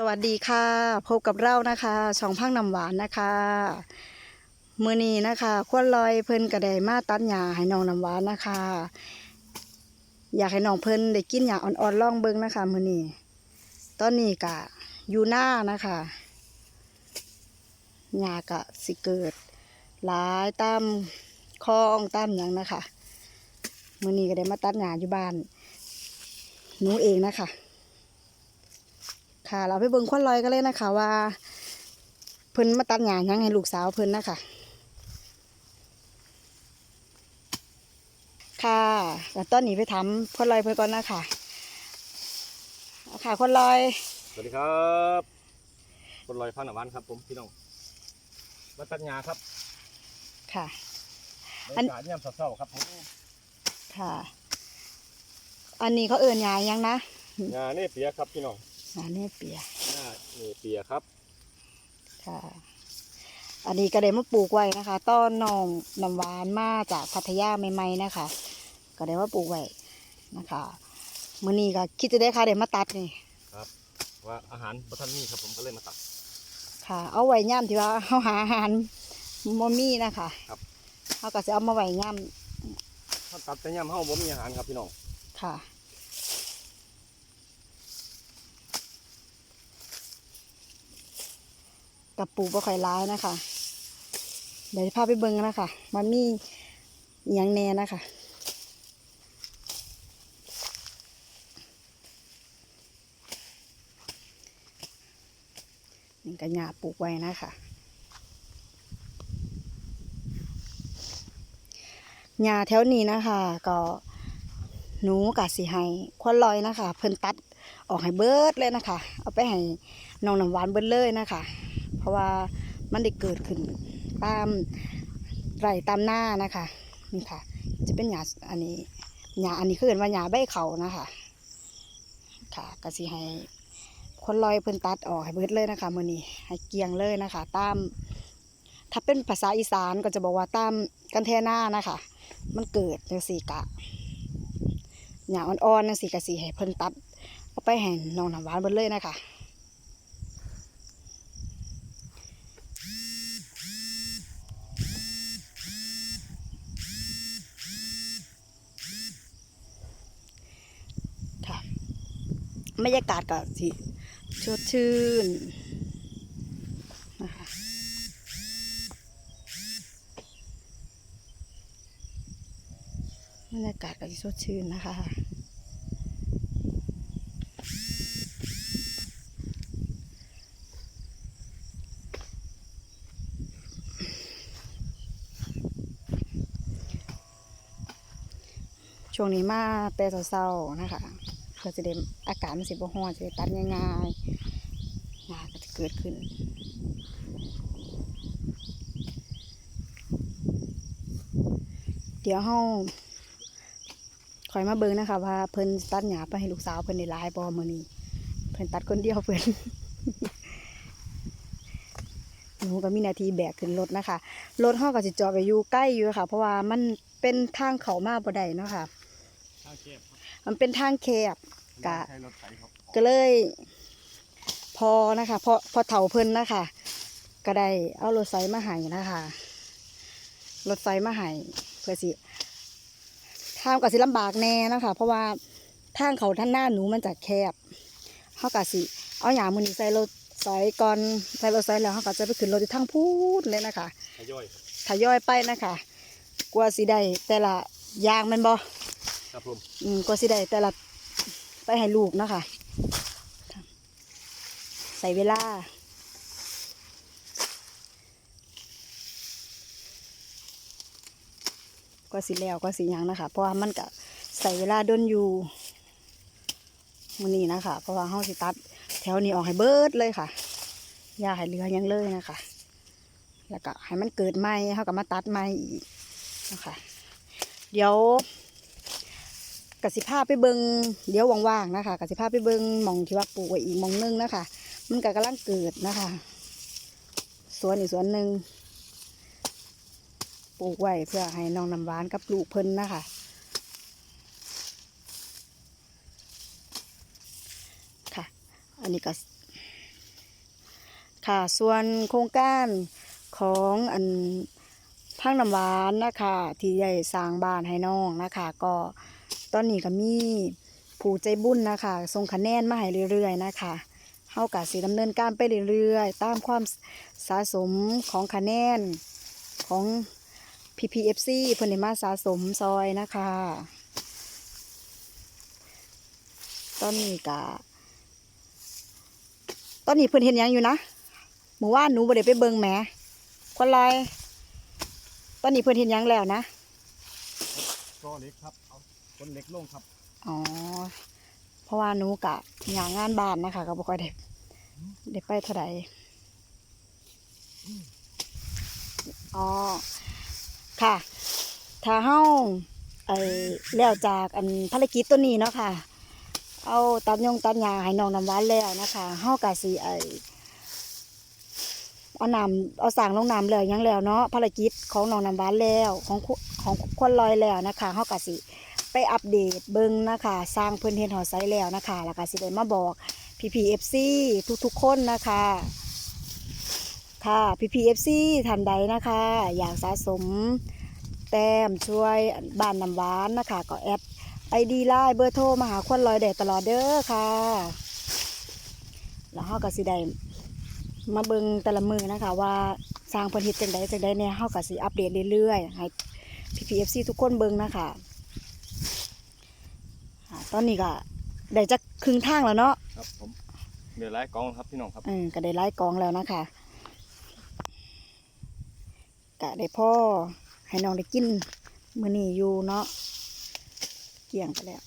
สวัสดีค่ะ พบกับเรานะคะช่องพังน้ำหวานนะคะมือนี้นะคะควนลอยเพิ่นกระไดมาตัดหญ้าให้น้องน้ำหวานนะคะ อยากให้น้องเพิ่นได้กินหญ้าอ่อนๆล่องเบิ่งนะคะมือนี้ตอนนี้กะอยู่หน้านะคะหญ้ากะสิเกิดหลายตามคลองตามหยังนะคะมือนี้ก็ได้มาตัดหญ้าอยู่บ้านหนูเองนะคะ ค่ะ เราไปเบิ่งควันลอยกันเลยนะคะ ว่าเพิ่นมาตัดหญ้าหยังให้ลูกสาวเพิ่นนะคะค่ะแล้วตอนนี้ไปถามควันลอยเพิ่นก่อนนะคะเอาค่ะควันลอย สวัสดีครับคนลอยพังหนาวันครับ ผมพี่น้องมาตัดหญ้าครับ ค่ะบรอันรยากาศยามเช้าๆครับผมค่ะ อันนี้เขาเอิ้นหญ้าหยังนะหญ้านี่เปียครับพี่น้อง หญ้าเนี่ยเปียหญ้านี่เปียครับ ค่ะ อันนี้ก็ได้มาปลูกไว้นะคะ ต้นน้องน้ำหวานมาจากพัทยาใหม่ๆนะคะ ก็ได้มาปลูกไว้นะคะมื้อนี้ก็คิดจะได้ค่ะได้มาตัดนี่ว่าอาหารบัทันนี่ครับผมก็เลยมาตัด ค่ะ เอาไว้ย่ำที่ว่าเขาหาอาหารมมี่นะคะครับเขาก็จะเอามาไว้ย่ถ้าตัดแต่ย่ำเฮาบ่มีอาหารครับพี่น้องำค่ะ กับปูกบ่ค่อยร้ายนะคะ เดี๋ยวจะพาไปเบิ่งนะคะมันมีอหย่างแน่นะคะนี่ก็หญ้าปลูกไว้นะคะหญ้าแถวนี้นะคะ ก็หนูกะสิให้ควันลอยนะคะ เพิ่นตัดออกให้เบิดเลยนะคะ เอาไปให้น้องน้ำหวานเบิดเลยนะคะ ราะว่ามันได้เกิดขึ้นตามไร่ตามหน้านะคะนี่ค่ะ จะเป็นหญ้าอันนี้หญ้าอันนี้คือเรียกว่าหญ้าใบเขานะคะ ค่ะกระสิให้คนลอยเพิ่นตัดออกให้เบิดเลยนะคะมือนี้ให้เกียงเลยนะคะ ตาม ถ้าเป็นภาษาอีสานก็จะบอกว่าตามกันแทหน้านะคะ มันเกิดจังสีกะหญ้าอ่อนๆจังสี่กะสีให้เพิ่นตัดเอาไปให้น้องน้ำหวานเบิดเลยนะคะ บรรยากาศก็สิชดชื่นนะคะบรรยากาศก็สิชดชื่นนะคะช่วงนี้มาแต่เศร้าๆนะคะ เพื่อจะได้อากาศมันสิบ่ร้อนจะได้ตัดง่ายๆงานก็จะเกิดขึ้นเดี๋ยวเฮาคอยมาเบิ่งนะคะว่าเพิ่นตัดหญ้าไปให้ลูกสาวเพิ่นได้หลายบ่มื้อนี้เพิ่นตัดคนเดียวเพิ่นหนูก็มีนาทีแบกขึ้นรถนะคะรถเฮาก็สิจอดไว้อยู่ใกล้อยู่ค่ะ เพราะว่ามันเป็นทางเขามาบ่ได้เนาะค่ะทางเก็บ มันเป็นทางแคบกะใช้รถไถครับก็เลย พอนะคะ พอพอเถาเพิ่นนะคะก็ได้เอารถไฟมาให้นะคะรถไฟมาให้เพื่อสิทางก็สิลำบากแน่นะคะ เพราะว่าทางเขาท่านหน้าหนูมันจะแคบเขาก็สิเอาอย่างมือนี้ใส่รถไฟก่อนใส่รถไฟแล้วเขาก็จะไปขึ้นรถที่ทางพูดเลยนะคะทยอยทยอยไปนะคะ กลัวสิได้แต่ละอย่างแมันบ่ ครับผมอืมกลัวสิได้แต่ละไปให้ลูกนะคะใส่เวลาก็สิแล้วก็สิหยังนะคะ เพราะว่ามันก็ใส่เวลาดนอยู่มื้อนี้นะคะ เพราะว่าเฮาสิตัด แถวนี้ออกให้เบิดเลยค่ะอย่าให้เหลือยังเลยนะคะ แล้วก็ให้มันเกิดใหม่เฮาก็มาตัดใหม่อีกนะคะ เดี๋ยว กสิภาไปเบิงเดี๋ยวว่างๆนะคะกสิภาไปเบิงมองที่ว่าปลูกไว้อีกมองนึงนะคะ มันก็กำลังเกิดนะคะ สวนอีกสวนหนึ่งปลูกไว้เพื่อให้น้องน้ำหวานกับลูกเพิ่นนะคะค่ะ อันนี้ก็ค่ะส่วนโครงการของอันทางน้ำหวานนะคะ ที่ได้สร้างบ้านให้น้องนะคะ ก็ อนนี้ก็มีผู้ใจบุญนะคะส่งคะแนนมาให้เรื่อยๆนะคะเฮากะสิดำเนินการไปเรื่อยๆ ตามความสะสมของคะแนนของ PPFC เพิ่นได้มาสะสมซอยนะคะ ตอนนี้กะตอนนี้เพิ่นเห็นยังอยู่นะเมื่อวาหนูบ่ได้ไปเบิ่งแหมคนลอยตอนนี้เพิ่นเห็นยังแล้วนะก็เล็กครับเอา คนเล็กลงครับอ๋อ เพราะว่าหนูกะงานงานบ้านนะคะก็บ่ค่อยได้ได้ไปเท่าใดอ๋อ ค่ะ ถ้าเฮาไอ้แล้วจากอันภารกิจตัวนี้เนาะค่ะ เอาตัดยงตัดหญ้าให้น้องน้ำหวานแล้วนะคะเฮากะสิไอ้เอาน้ำเอาสร้างลงน้ำแล้วยังแล้วเนาะภารกิจของน้องน้ำหวานแล้วของของคนลอยแล้วนะคะเฮากะสิ ไปอัปเดตเบิ่งนะคะสร้างเพิ่นเฮ็ดหอไซแล้วนะคะแล้วก็สิได้มาบอก PPFC ทุกๆคนนะคะค่ะ PPFC ท่านใดนะคะ อยากสะสมแต้มช่วยบ้านน้ำหวานนะคะก็แอด ID ไลน์เบอร์โทรมาหาควนลอยได้ตลอดเด้อค่ะ แล้วเฮาก็สิได้มาเบิ่งแต่ละมือนะคะ ว่าสร้างเพิ่นเฮ็ดจังใดจังใดเนี่ยเฮาก็สิอัปเดตเรื่อยๆให้ PPFC ทุกคนเบิ่งนะคะ ตอนนี้ก็ได้จักครึ่งทางแล้วเนาะครับผมเดี๋ยวไล่กองครับพี่น้องครับเออก็ได้ไล่กองแล้วนะคะกะได้พ่อให้น้องได้กินมื้อนี้อยู่เนาะเกี่ยงไปแล้ว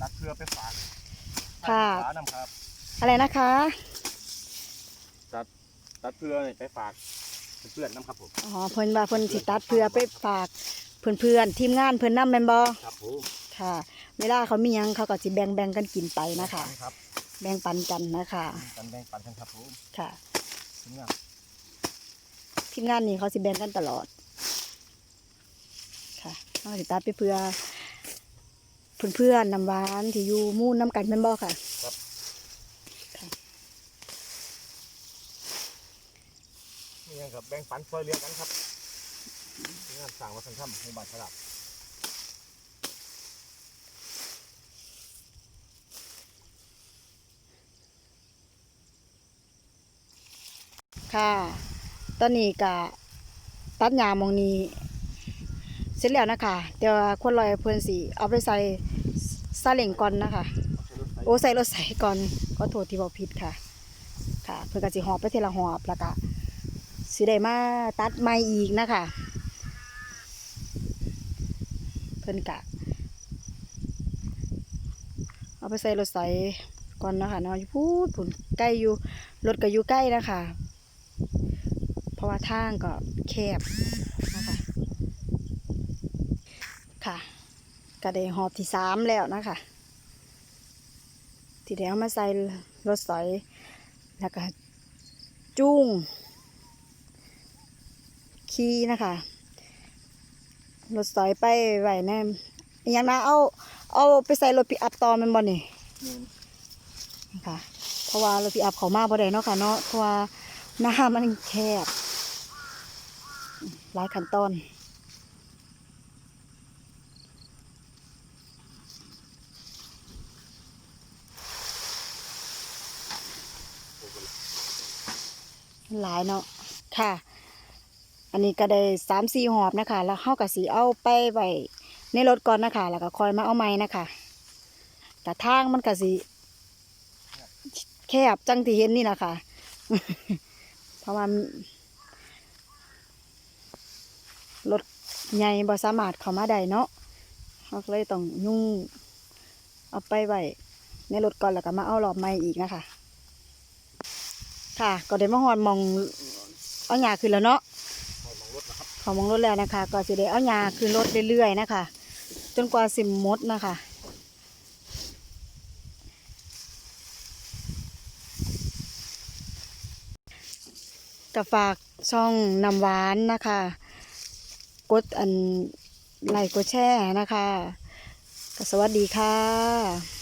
รักเพื่อไปฝากค่ะฝากนำครับ อะไรนะคะตัดเพื่อนี่ไปฝากเพื่อนๆนำครับผมอ๋อเพิ่นว่าเพิ่นสิตัดเพื่อไปฝาก เพื่อนๆทีมงานเพิ่นนำแม่นบ่ครับผมค่ะ เวลาเขามีหยังเขาก็สิแบ่งแบ่งๆกันกินไปนะคะ ครับแบ่งปันกันนะคะกันแบ่งปันกันครับผมค่ะเนี่ยทีมงานนี้เขาสิแบ่งกันตลอด ค่ะเขาสิตัดไปเพื่อเพื่อนๆนำหวานที่อยู่หมู่น้ำกันแม่นบ่ค่ะ นี่ยังครับแบ่งปันช่วยเหลือกันครับ งานสั่งวัฒนธรรมหมู่บ้านฉลาดค่ะ ตอนนี้กะตัดหญ้ามองนี้เสร็จแล้วนะคะแต่ว่าคนลอยเพื่อนสิเอาไปใส่ซาเล้งก่อนนะคะ โอ้ใส่รถใส่ก่อนก็โทษที่บอกผิดค่ะ ค่ะ เพื่อนก็สิหอบไปเทละหอบแล้วก็สิได้มาตัดใหม่อีกนะคะ เพื่อนกะ เอาไปใส่รถใส่ก่อนนะคะเนาะอยู่พูดผุนใกล้อยู่รถก็อยู่ใกล้นะคะ เพราะว่าทางก็แคบนะคะค่ะก็ได้หอบที่สามแล้วนะคะที่ได้เอามาใส่รถสอยแล้วก็จุ้ง ขี่นะคะ รถสอยไปไหวแน่อหยังนะเอาเอาไปใส่รถปิกอัพต่อแมันบ่นี่นะคะเพราะว่ารถปิกอัพเขามาบ่ได้เนาะค่ะเนาะเพราะว่าหน้ามันแคบหลายขั้นตอนหลายเนาะค่ะ อันนี้ก็ได้สามสี่หอบนะคะ แล้วเข้ากับสีเอาไปไว้ในรถก่อนนะคะ แล้วก็คอยมาเอาไม้นะคะแต่ทางมันกับสีแคบจังที่เห็นนี่แหละค่ะเพราะว่ารถใหญ่บ่สามารถเข้ามาได้เนาะเขาเลยต้องยุ่งเอาไปไว้ในรถก่อนแล้วก็มาเอารอบไม้อีกนะคะ ค่ะ ก็ได้มาหอดมองเอาหยาขึ้นแล้วเนาะ ขอมองรถแล้วนะคะ ก็จะได้เอาหยาขึ้นรถเรื่อยๆนะคะ จนกว่าสิมมดนะคะก็ฝากช่องนำหวานนะคะ กดอันไลค์กดแชร์นะคะก็สวัสดีค่ะ